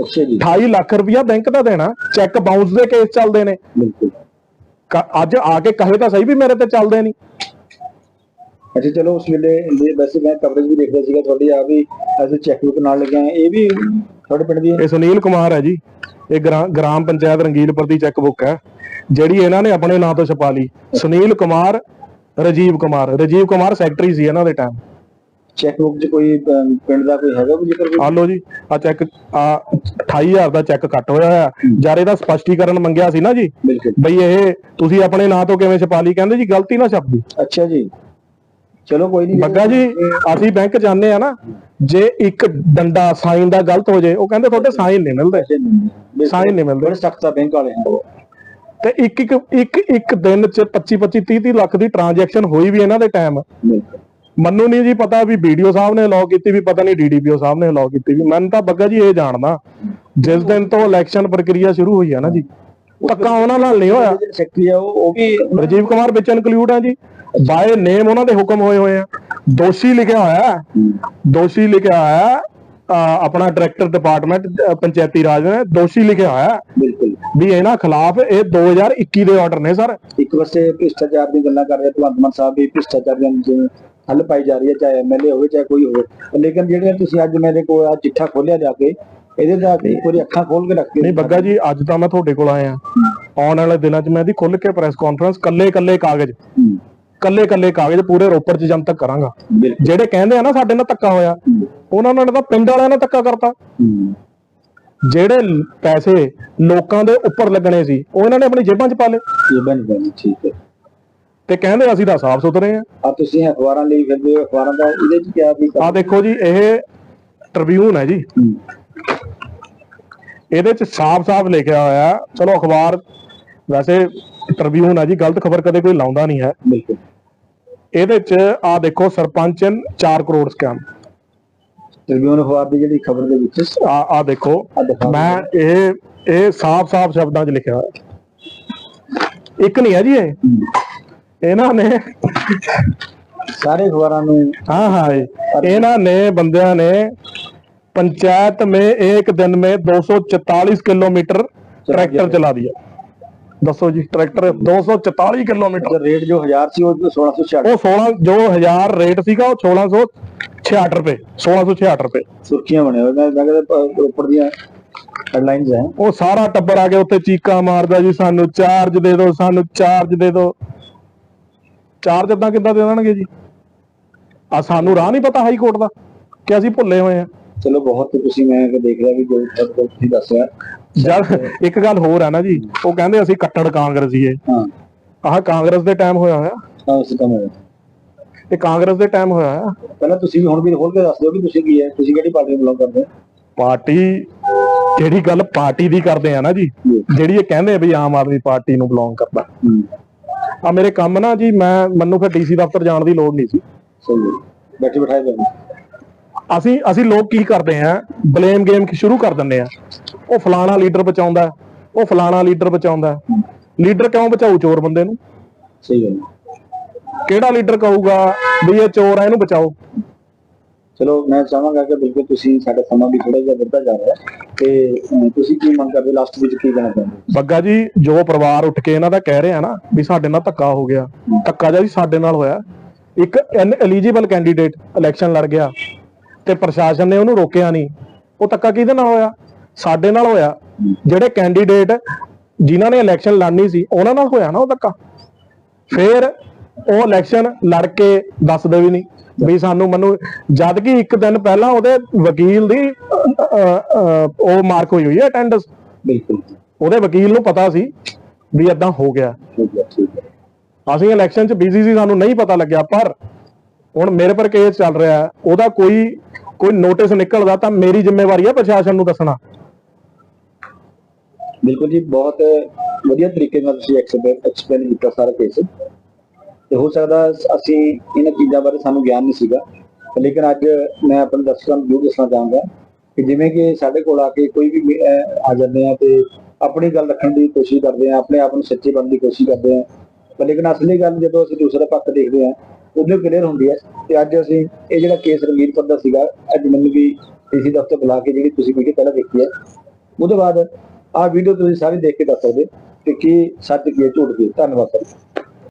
ਅੱਛਾ ਜੀ। 28 ਲੱਖ ਰੁਪਇਆ ਬੈਂਕ ਦਾ ਦੇਣਾ ਚੈੱਕ ਬਾਉਂਸ ਦੇ ਕੇਸ ਚੱਲਦੇ ਨੇ। ਬਿਲਕੁਲ। ਅੱਜ ਆ ਕੇ ਕਹੇ ਤਾਂ ਸਹੀ ਵੀ ਮੇਰੇ ਤੇ ਚੱਲਦੇ ਨਹੀਂ। ਅੱਛਾ ਚਲੋ ਉਸ ਵੇਲੇ ਵੈਸੇ ਮੈਂ ਕਵਰੇਜ ਵੀ ਦੇਖਦਾ ਸੀਗਾ ਤੁਹਾਡੀ ਆ ਵੀ ਐਸੇ ਚੈੱਕਬੁੱਕ ਨਾਲ ਲੱਗਿਆ ਇਹ ਵੀ ਤੁਹਾਡੇ ਪਿੰਡ ਦੀ ਇਹ ਸੁਨੀਲ ਕੁਮਾਰ ਹੈ ਜੀ। ਇਹ ਗ੍ਰਾ- ਗ੍ਰਾਮ ਪੰਚਾਇਤ ਰੰਗੀਲਪੁਰ ਦੀ ਚੈੱਕ ਬੁੱਕ ਹੈ। ਜਿਹੜੀ ਇਹਨਾਂ ਨੇ ਆਪਣੇ ਨਾਂ ਤੋਂ ਛਪਾ ਲਈ। ਸੁਨੀਲ ਕੁਮਾਰ ਰਜੀਵ ਕੁਮਾਰ। ਰਜੀਵ ਕੁਮਾਰ ਸੈਕਟਰੀ ਸੀ ਇਹਨਾਂ ਦੇ ਟਾਈਮ ਚੈੱਕਬੁੱਕ 'ਚ ਕੋਈ ਪਿੰਡ ਦਾ ਕੋਈ ਹੈਗਾ ਕੋਈ ਜ਼ਿਕਰ ਕੋਈ ਆ ਲਓ ਜੀ ਆ ਚੈੱਕ ਆ 28000 ਦਾ ਚੈੱਕ ਕੱਟ ਹੋਇਆ ਆ ਜਦ ਇਹਦਾ ਸਪਸ਼ਟੀਕਰਨ ਮੰਗਿਆ ਸੀ ਨਾ ਜੀ। ਬਿਲਕੁਲ। ਬਈ ਇਹ ਤੁਸੀਂ ਆਪਣੇ ਨਾਂ ਤੋਂ ਕਿਵੇਂ ਛਪਾ ਲਈ? ਕਹਿੰਦੇ ਜੀ ਗਲਤੀ ਨਾ ਛਪਦੀ। ਅੱਛਾ ਜੀ। ਚਲੋ ਕੋਈ ਨਹੀਂ ਬੱਗਾ ਜੀ ਅਸੀਂ ਬੈਂਕ ਜਾਂਦੇ ਆ ਨਾ। ਜੇ ਇੱਕ ਡੰਡਾ ਸਾਈਨ ਦਾ ਗਲਤ ਹੋ ਜੇ ਉਹ ਕਹਿੰਦੇ ਤੁਹਾਡੇ ਸਾਈਨ ਨਹੀਂ ਮਿਲਦੇ। ਸਾਈਨ ਨਹੀਂ ਮਿਲਦੇ। ਬੜੇ ਸਖਤ ਆ ਬੈਂਕ ਵਾਲੇ ਹਨ ਤੇ ਇੱਕ ਇੱਕ ਇੱਕ ਇੱਕ ਦਿਨ ਚ 25 25 30 30 ਲੱਖ ਦੀ ਟ੍ਰਾਂਜੈਕਸ਼ਨ ਹੋਈ ਵੀ ਇਹਨਾਂ ਦੇ ਟਾਈਮ ਬਿਲਕੁਲ। ਮੈਨੂੰ ਨਹੀਂ ਜੀ ਪਤਾ ਵੀ ਵੀਡੀਓ ਸਾਹਿਬ ਨੇ ਅਲਾਉ ਕੀਤੀ ਵੀ ਪਤਾ ਨਹੀਂ ਡੀਡੀਪੀਓ ਸਾਹਿਬ ਨੇ ਅਲਾਉ ਕੀਤੀ ਵੀ ਮੈਨੂੰ ਤਾਂ ਬੱਗਾ ਜੀ ਇਹ ਜਾਣਦਾ। ਜਿਸ ਦਿਨ ਤੋਂ ਇਲੈਕਸ਼ਨ ਪ੍ਰਕਿਰਿਆ ਸ਼ੁਰੂ ਹੋਈ ਆ ਨਾ ਜੀ ਧੱਕਾ ਉਹਨਾਂ ਨਾਲ ਨਹੀਂ ਹੋਇਆ। ਆ ਉਹ ਵੀ ਰਜੀਵ ਕੁਮਾਰ ਵਿੱਚ ਇਨਕਲੂਡ ਆ ਜੀ ਬਾਏ ਨੇਮ ਉਹਨਾਂ ਦੇ ਹੁਕਮ ਹੋਏ ਹੋਏ ਆ। ਦੋਸ਼ੀ ਲਿਖਿਆ ਹੋਇਆ ਹੈ। ਦੋਸ਼ੀ ਲਿਖਿਆ ਹੋਇਆ ਹੈ, ਆਪਣਾ ਡਾਇਰੈਕਟਰ ਡਿਪਾਰਟਮੈਂਟ ਪੰਚਾਇਤੀ ਰਾਜ ਨੇ ਦੋਸ਼ੀ ਲਿਖਿਆ ਹੋਇਆ। ਹੈ ਬਿਲਕੁਲ। ਵੀ ਇਹਨਾਂ ਖਿਲਾਫ ਇਹ 2021 ਦੇ ਆਰਡਰ ਨੇ ਸਰ। ਇੱਕ ਪਾਸੇ ਭ੍ਰਿਸ਼ਟਾਚਾਰ ਦੀ ਗੱਲਾਂ ਕਰ ਰਹੇ ਭਗਵੰਤ ਮਾਨ ਸਾਹਿਬ ਵੀ ਭ੍ਰਿਸ਼ਟਾਚਾਰ ਦੇ ਹੱਲ ਪਾਈ ਜਾ ਰਹੀ ਹੈ ਚਾਹੇ ਐਮਐਲਏ ਹੋਵੇ ਚਾਹੇ ਕੋਈ ਹੋਵੇ। ਲੇਕਿਨ ਜਿਹੜੀਆਂ ਤੁਸੀਂ ਅੱਜ ਮੇਰੇ ਕੋਲ ਆ ਚਿੱਠਾ ਖੋਲਿਆ ਜਾ ਕੇ ਇਹਦੇ ਦਾ ਵਾਰੀ ਅੱਖਾਂ ਖੋਲ ਕੇ ਰੱਖ। ਕੇ ਨਹੀਂ ਬੱਗਾ ਜੀ ਅੱਜ ਤਾਂ ਮੈਂ ਤੁਹਾਡੇ ਕੋਲ ਆਇਆ। ਆਉਣ ਵਾਲੇ ਦਿਨਾਂ 'ਚ ਮੈਂ ਇਹਦੀ ਖੁੱਲ ਕੇ ਪ੍ਰੈਸ ਕਾਨਫਰੰਸ ਕੱਲੇ ਕੱਲੇ ਕਾਗਜ਼ ਕੱਲੇ ਕੱਲੇ ਕਾਗਜ਼ ਪੂਰੇ ਰੋਪੜ 'ਚ ਜਨਤਕ ਕਰਾਂਗਾ। ਜਿਹੜੇ ਕਹਿੰਦੇ ਆ ਨਾ ਸਾਡੇ ਨਾਲ ਧੱਕਾ ਹੋਇਆ ਉਹਨਾਂ ਨਾਲ ਤਾਂ ਪਿੰਡ ਵਾਲਿਆਂ ਨਾਲ ਧੱਕਾ ਕਰਤਾ। ਜਿਹੜੇ ਪੈਸੇ ਲੋਕਾਂ ਦੇ ਉੱਪਰ ਲੱਗਣੇ ਸੀ ਉਹ ਇਹਨਾਂ ਨੇ ਆਪਣੀ ਜੇਬਾਂ 'ਚ ਪਾ ਲਏ। ਇਹ ਬਣ ਗਿਆ ਠੀਕ ਹੈ। ਤੇ ਕਹਿੰਦੇ ਅਸੀਂ ਤਾਂ ਸਾਫ਼ ਸੁਥਰੇ ਆ ਆ ਤੁਸੀਂ ਅਖਬਾਰਾਂ ਲਈ ਫਿਰਦੇ ਹੋ ਅਖਬਾਰਾਂ ਦਾ ਇਹਦੇ ਚ ਕਿਹਾ ਵੀ ਆ ਦੇਖੋ ਜੀ ਇਹ ਟ੍ਰਿਬਿਊਨ ਹੈ ਜੀ। ਇਹਦੇ 'ਚ ਸਾਫ਼-ਸਾਫ਼ ਲਿਖਿਆ ਹੋਇਆ। ਚਲੋ ਅਖਬਾਰ ਵੈਸੇ ਟ੍ਰਿਬਿਊਨ ਹੈ ਜੀ ਗਲਤ ਖਬਰ ਕਦੇ ਕੋਈ ਲਾਉਂਦਾ ਨਹੀਂ ਹੈ। ਬਿਲਕੁਲ। ਇਹਦੇ 'ਚ ਆ ਦੇਖੋ ਸਰਪੰਚ 4 ਕਰੋੜ ਸਕੈਮ ਟ੍ਰਿਬਿਊਨ ਅਖਬਾਰ ਦੀ ਜਿਹੜੀ ਖਬਰ ਦੇ ਵਿੱਚ। ਆ ਆ ਦੇਖੋ ਮੈਂ ਇਹ ਇਹ ਸਾਫ਼-ਸਾਫ਼ ਸ਼ਬਦਾਂ 'ਚ ਲਿਖਿਆ ਹੋਇਆ। ਇੱਕ ਨਹੀਂ ਹੈ ਜੀ ਇਹ। ਇਹਨਾਂ ਨੇ ਸਾਰੇ ਅਖਬਾਰਾਂ ਨੂੰ हाँ हाँ ये- ਇਹਨਾਂ ਨੇ ਬੰਦਿਆਂ ਨੇ पंचायत में एक दिन में 244 किलोमीटर ट्रैक्टर चला दिया ਦੱਸੋ ਜੀ ਟਰੈਕਟਰ 244 ਕਿਲੋਮੀਟਰ ਅਗਰ ਰੇਟ ਜੋ 1000 ਸੀ ਉਹ 1666 ਉਹ 16 ਜੋ 1000 ਰੇਟ ਸੀਗਾ ਉਹ 1666 ਰੁਪਏ 1666 ਰੁਪਏ ਸੁਰਖੀਆਂ ਬਣੇ ਹੋਏ ਮੈਂ ਮੈਂ ਕਹਿੰਦਾ ਪ- ਉੱਪਰ ਦੀਆਂ ਹੈਡਲਾਈਨਸ ਹੈ ਉਹ ਸਾਰਾ ਟੱਬਰ ਆ ਕੇ ਉੱਥੇ ਚੀਕਾਂ ਮਾਰਦਾ ਜੀ ਸਾਨੂੰ ਚਾਰਜ ਦੇ ਦਿਓ ਸਾਨੂੰ ਚਾਰਜ ਦੇ ਦਿਓ ਚਾਰਜ ਇਦਾਂ ਕਿੱਦਾਂ ਦੇ ਦੇਣਗੇ ਜੀ? ਆ ਸਾਨੂੰ ਰਾਹ ਨਹੀਂ ਪਤਾ ਹਾਈ ਕੋਰਟ ਦਾ ਕਿ ਅਸੀਂ ਭੁੱਲੇ ਹੋਏ ਆ। ਚਲੋ ਬਹੁਤ ਤੁਸੀਂ ਮੈਂ ਕਿ ਦੇਖ ਰਿਹਾ ਵੀ ਜੋ ਤੁਹਾਡੇ ਕੋਲ ਤੁਸੀਂ ਦੱਸਿਆ ਜਦ ਇੱਕ ਗੱਲ ਹੋਰ ਆ ਨਾ ਜੀ ਉਹ ਕਹਿੰਦੇ ਅਸੀਂ ਕੱਟੜ ਕਾਂਗਰਸੀ ਏ। ਹਾਂ। ਆਹ ਕਾਂਗਰਸ ਦੇ ਟਾਈਮ ਹੋਇਆ ਹੋਇਆ। ਤਾਂ ਉਸ ਕੰਮ ਹੋਇਆ। ਇਹ ਕਾਂਗਰਸ ਦੇ ਟਾਈਮ ਹੋਇਆ ਹੋਇਆ। ਪਹਿਲਾਂ ਤੁਸੀਂ ਵੀ ਹੁਣ ਵੀ ਖੋਲ ਕੇ ਦੱਸ ਦਿਓ ਕਿ ਤੁਸੀਂ ਕੀ ਹੈ ਤੁਸੀਂ ਕਿਹੜੀ ਪਾਰਟੀ ਨੂੰ ਬਿਲੋਂਗ ਕਰਦੇ ਹੋ? ਪਾਰਟੀ ਜਿਹੜੀ ਗੱਲ ਪਾਰਟੀ ਦੀ ਕਰਦੇ ਆ ਨਾ ਜੀ। ਜਿਹੜੀ ਇਹ ਕਹਿੰਦੇ ਆ ਵੀ ਆਮ ਆਦਮੀ ਪਾਰਟੀ ਨੂੰ ਬਿਲੋਂਗ ਕਰਦਾ। ਹੂੰ। ਆ ਮੇਰੇ ਕੰਮ ਨਾ ਜੀ ਮੈਂ ਮੈਨੂੰ ਫਿਰ ਡੀਸੀ ਦਫ਼ਤਰ ਜਾਣ ਦੀ ਲੋੜ ਨਹੀਂ ਸੀ। ਸਹੀ ਹੈ। ਬੈਠੇ ਬਿਠਾਏ ਅਸੀਂ ਅਸੀਂ ਲੋਕ ਕੀ ਕਰਦੇ ਆ ਬਲੇਮ ਗੇਮ ਸ਼ੁਰੂ ਕਰ ਦਿੰਦੇ ਆ ਉਹ ਫਲਾਣਾ ਲੀਡਰ ਬਚਾਉਂਦਾ ਉਹ ਫਲਾਣਾ ਲੀਡਰ ਬਚਾਉਂਦਾ। ਲੀਡਰ ਕਿਉਂ ਬਚਾਊ ਚੋਰ ਬੰਦੇ ਨੂੰ? ਸਹੀ ਗੱਲ ਹੈ। ਕਿਹੜਾ ਲੀਡਰ ਕਹੂਗਾ ਵੀ ਇਹ ਚੋਰ ਆ ਇਹਨੂੰ ਬਚਾਓ। ਚਲੋ, ਮੈਂ ਚਾਹਾਂਗਾ ਕਿ ਬਿਲਕੁਲ ਤੁਸੀਂ ਸਾਡਾ ਸਮਾਂ ਵੀ ਥੋੜਾ ਜਿਹਾ ਵੱਧਦਾ ਜਾ ਰਿਹਾ ਹੈ। ਤੇ ਤੁਸੀਂ ਕੀ ਮੰਗ ਕਰਦੇ ਲਾਸਟ ਵਿੱਚ ਕੀ ਕਹਿਣਾ ਚਾਹੁੰਦੇ ਬੱਗਾ ਜੀ, ਜੋ ਪਰਿਵਾਰ ਉੱਠ ਕੇ ਇਹਨਾਂ ਦਾ ਕਹਿ ਰਿਹਾ ਨਾ ਵੀ ਸਾਡੇ ਨਾਲ ਧੱਕਾ ਹੋ ਗਿਆ। ਧੱਕਾ ਜਿਹਾ ਜੀ ਸਾਡੇ ਨਾਲ ਹੋਇਆ। ਇੱਕ ਐਨ ਐਲੀਜੀਬਲ ਕੈਂਡੀਡੇਟ ਇਲੈਕਸ਼ਨ ਲੜ ਗਿਆ ਤੇ ਪ੍ਰਸ਼ਾਸਨ ਨੇ ਉਹਨੂੰ ਰੋਕਿਆ ਨਹੀਂ। ਉਹ ਧੱਕਾ ਕਿਹਦੇ ਨਾਲ ਹੋਇਆ? ਸਾਡੇ ਨਾਲ ਹੋਇਆ। ਜਿਹੜੇ ਕੈਂਡੀਡੇਟ ਜਿਨ੍ਹਾਂ ਨੇ ਇਲੈਕਸ਼ਨ ਲੜਨੀ ਸੀ, ਉਹਨਾਂ ਨਾਲ ਹੋਇਆ ਨਾ ਉਹ ਧੱਕਾ। ਫੇਰ ਉਹ ਇਲੈਕਸ਼ਨ ਲੜ ਕੇ ਦੱਸਦੇ ਵੀ ਨਹੀਂ। ਵੀ ਸਾਨੂੰ ਮੈਨੂੰ ਜਦ ਕਿ ਇੱਕ ਦਿਨ ਪਹਿਲਾਂ ਉਹਦੇ ਵਕੀਲ ਦੀ ਉਹ ਮਾਰਕ ਹੋਈ ਹੋਈ ਹੈ ਅਟੈਂਡੈਂਸ ਬਿਲਕੁਲ। ਉਹਦੇ ਵਕੀਲ ਨੂੰ ਪਤਾ ਸੀ ਵੀ ਇਦਾਂ ਹੋ ਗਿਆ। ਅਸੀਂ ਇਲੈਕਸ਼ਨ 'ਚ ਬਿਜ਼ੀ ਸੀ ਸਾਨੂੰ ਨਹੀਂ ਪਤਾ ਲੱਗਿਆ ਪਰ ਹੁਣ ਮੇਰੇ ਪਰ ਕੇਸ ਚੱਲ ਰਿਹਾ ਹੈ। ਉਹਦਾ ਕੋਈ ਕੋਈ ਨੋਟਿਸ ਨਿਕਲਦਾ ਤਾਂ ਮੇਰੀ ਜ਼ਿੰਮੇਵਾਰੀ ਹੈ ਪ੍ਰਸ਼ਾਸਨ ਨੂੰ ਦੱਸਣਾ। ਬਿਲਕੁਲ ਜੀ ਬਹੁਤ ਵਧੀਆ ਤਰੀਕੇ ਨਾਲ ਤੁਸੀਂ ਐਕਸਪਲੇਨ ਕੀਤਾ ਸਾਰਾ ਕੇਸ ਤੇ ਹੋ ਸਕਦਾ ਅਸੀਂ ਇਹਨਾਂ ਚੀਜ਼ਾਂ ਬਾਰੇ ਸਾਨੂੰ ਗਿਆਨ ਨਹੀਂ ਸੀਗਾ। ਲੇਕਿਨ ਅੱਜ ਮੈਂ ਆਪਣੇ ਦਰਸ਼ਕਾਂ ਨੂੰ ਜ਼ਰੂਰ ਦੱਸਣਾ ਚਾਹਾਂਗਾ ਕਿ ਜਿਵੇਂ ਕਿ ਸਾਡੇ ਕੋਲ ਆ ਕੇ ਕੋਈ ਵੀ ਆ ਜਾਂਦੇ ਆ ਤੇ ਆਪਣੀ ਗੱਲ ਰੱਖਣ ਦੀ ਕੋਸ਼ਿਸ਼ ਕਰਦੇ ਆ, ਆਪਣੇ ਆਪ ਨੂੰ ਸੱਚੇ ਬਣਨ ਦੀ ਕੋਸ਼ਿਸ਼ ਕਰਦੇ ਆ। ਪਰ ਲੇਕਿਨ ਅਸਲੀ ਗੱਲ ਜਦੋਂ ਅਸੀਂ ਦੂਸਰਾ ਪੱਖ ਦੇਖਦੇ ਆ ਉਦੋਂ ਕਲੀਅਰ ਹੁੰਦੀ ਹੈ ਤੇ ਅੱਜ ਅਸੀਂ ਇਹ ਜਿਹੜਾ ਕੇਸ ਰਣਵੀਰਪੁਰ ਦਾ ਸੀਗਾ, ਅੱਜ ਮੈਨੂੰ ਵੀ ਡੀਸੀ ਦਫ਼ਤਰ ਬੁਲਾ ਕੇ ਜਿਹੜੀ ਤੁਸੀਂ ਵੀਡੀਓ ਪਹਿਲਾਂ ਦੇਖੀ ਹੈ, ਉਹਦੇ ਬਾਅਦ ਆਹ ਵੀਡੀਓ ਤੁਸੀਂ ਸਾਰੇ ਦੇਖ ਕੇ ਦੱਸ ਸਕਦੇ ਹੋ ਕਿ ਕੀ ਸੱਚ ਕੀ ਹੈ, ਝੂਠ ਕੀ ਧੰਨਵਾਦ ਸਰ।